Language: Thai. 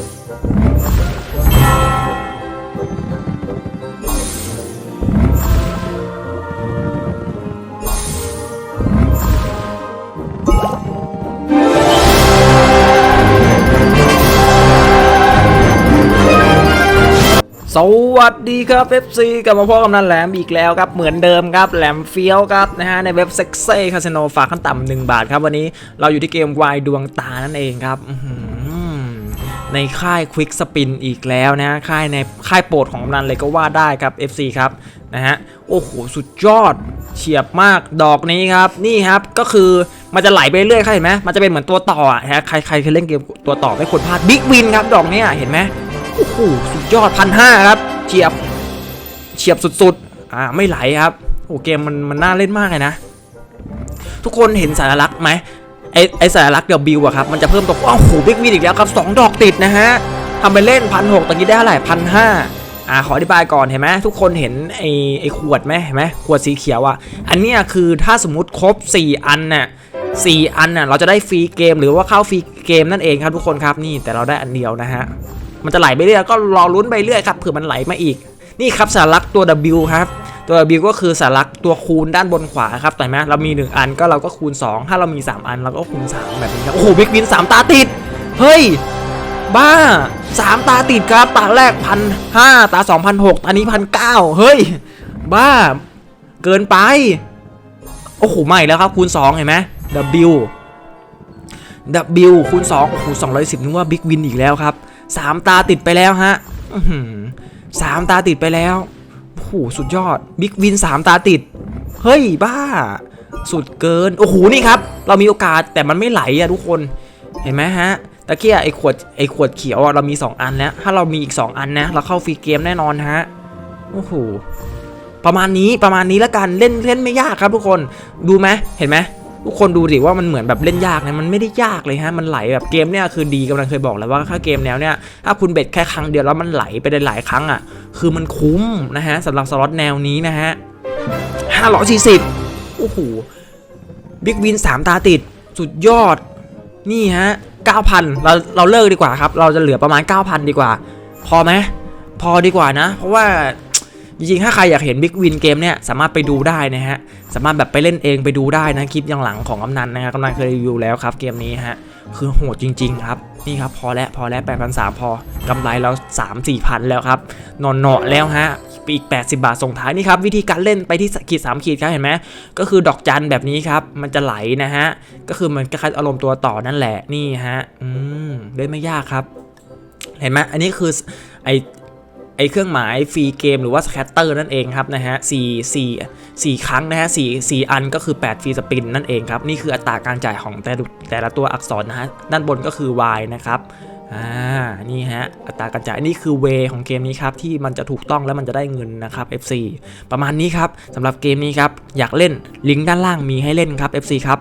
สวัสดีครับ FC กลับมาพบกับนันแหลมอีกแล้วครับ เหมือนเดิมครับ แหลมเฟี้ยวครับนะฮะในเว็บเซ็กเซ่คาสิโนฝากขั้นต่ำหนึ่งบาทครับ วันนี้เราอยู่ที่เกมวายดวงตานั่นเองครับอื ในค่ายควิกสปินอีกแล้วนะค่ายในค่ายโปรดของกำนันเลยก็ว่าได้ครับ FC ครับนะฮะโอ้โหสุดยอดเฉียบมากดอกนี้ครับนี่ครับก็คือมันจะไหลไปเรื่อยครับเห็นไหมมันจะเป็นเหมือนตัวต่ออะฮะใครใครเคยเล่นเกมตัวต่อไม่ควรพลาดบิ๊กวินครับดอกนี้เห็นไหมโอ้โหสุดยอดพันห้าครับเฉียบเฉียบสุดๆอ่าไม่ไหลครับโอ้เกมมันมันน่าเล่นมากเลยนะ ทุกคนเห็นสัญลักษณ์ไหม ไอไอสัญลักษณ์เดบิวอะครับ มันจะเพิ่มตัวอ้าวโหบิ๊กวินอีกแล้วครับสองดอกติดนะฮะทำไปเล่นพันหกตะกี้ได้เท่าไหร่พันห้าอ่าขออธิบายก่อนเห็นไหมทุกคนเห็นไอไอขวดไหมเห็นไหมขวดสีเขียวอะอันเนี้ยคือถ้าสมมติครบ 4 อันน่ะสี่อันน่ะเราจะได้ฟรีเกมหรือว่าเข้าฟรีเกมนั่นเองครับทุกคนครับนี่แต่เราได้อันเดียวนะฮะมันจะไหลไปเรื่อยก็รอลุ้นไปเรื่อยครับเผื่อมันไหลมาอีก นี่ครับสัญลักตัว W ครับ ตัว W ก็คือสัญลักตัวคูณด้านบนขวาครับแต่ไหมเรามี 1 อันก็เราก็คูณ 2 ถ้าเรามี 3 อันเราก็คูณ 3 แบบนี้ครับโอ้โหบิ๊กวิน3ตาติด เฮ้ย บ้า 3 ตาติดครับ ตาแรกพันห้าตา2 0 0 6ตานี้พันเก้าเฮ้ย บ้า เกินไป โอ้โหใหม่แล้วครับคูณ 2 เห็นไหม W W คูณ2โอ้โห210นึกว่าบิ๊กวินอีกแล้วครับสามตาติดไปแล้วฮะสามตาติดไปแล้ว โอ้โหสุดยอดบิ๊กวินสามตาติด เฮ้ยบ้า สุดเกิน โอ้โหนี่ครับ เรามีโอกาสแต่มันไม่ไหลอะทุกคนเห็นไหมฮะตะเกียไอขวดไอขวดเขียวอะเรามี 2 อันแล้ว ถ้าเรามีอีก 2 อันนะ เราเข้าฟรีเกมแน่นอนฮะโอ้โหประมาณนี้ประมาณนี้แล้วกันเล่นเล่นไม่ยากครับทุกคนดูไหมเห็นไหม ทุกคนดูดิว่ามันเหมือนแบบเล่นยากนะมันไม่ได้ยากเลยฮะมันไหลแบบเกมเนี่ยคือดีกำลังเคยบอกแล้วว่าถ้าเกมแนวเนี่ยถ้าคุณเบ็ดแค่ครั้งเดียวแล้วมันไหลไปได้หลายครั้งอะคือมันคุ้มนะฮะสำหรับสล็อตแนวนี้นะฮะ540โอ้โหบิ๊กวิน3ตาติดสุดยอดนี่ฮะ9,000เราเราเลิกดีกว่าครับ เราจะเหลือประมาณ9,000ดีกว่า พอไหมพอดีกว่านะ เพราะว่า จริงๆ ถ้าใครอยากเห็นบิ๊กวินเกมเนี่ยสามารถไปดูได้นะฮะ สามารถแบบไปเล่นเองไปดูได้นะคลิปยังหลังของกำนันนะครับกำนันเคยรีวิวแล้วครับเกมนี้ฮะ คือโหดจริง ๆ ครับ นี่ครับพอแล้วพอแล้ว8 3 0 0พอกำไรเรา3 4พันแล้วครับนอนเนาะแล้วฮะอีก 80 บาทส่งท้ายนี่ครับวิธีการเล่นไปที่ขีด3ขีดครับเห็นไหมก็คือดอกจันแบบนี้ครับมันจะไหลนะฮะก็คือมันคล้ายอารมณ์ตัวต่อนั่นแหละนี่ฮะอืมเล่นไม่ยากครับ เห็นไหมอันนี้คือไอ ไอเครื่องหมายฟรีเกมหรือว่าสแคตเตอร์นั่นเองครับนะฮะสี่สี่สี่ครั้งนะฮะสี่สี่อันก็คือ 8 ฟรีสปินนั่นเองครับ นี่คืออัตราการจ่ายของแต่แต่ละตัวอักษรนะฮะ ด้านบนก็คือ y นะครับอ่า นี่ฮะ อัตราการจ่ายนี่คือเวของเกมนี้ครับ ที่มันจะถูกต้องและมันจะได้เงินนะครับ FC ประมาณนี้ครับสำหรับเกมนี้ครับ อยากเล่นลิงก์ด้านล่างมีให้เล่นครับ FC ครับ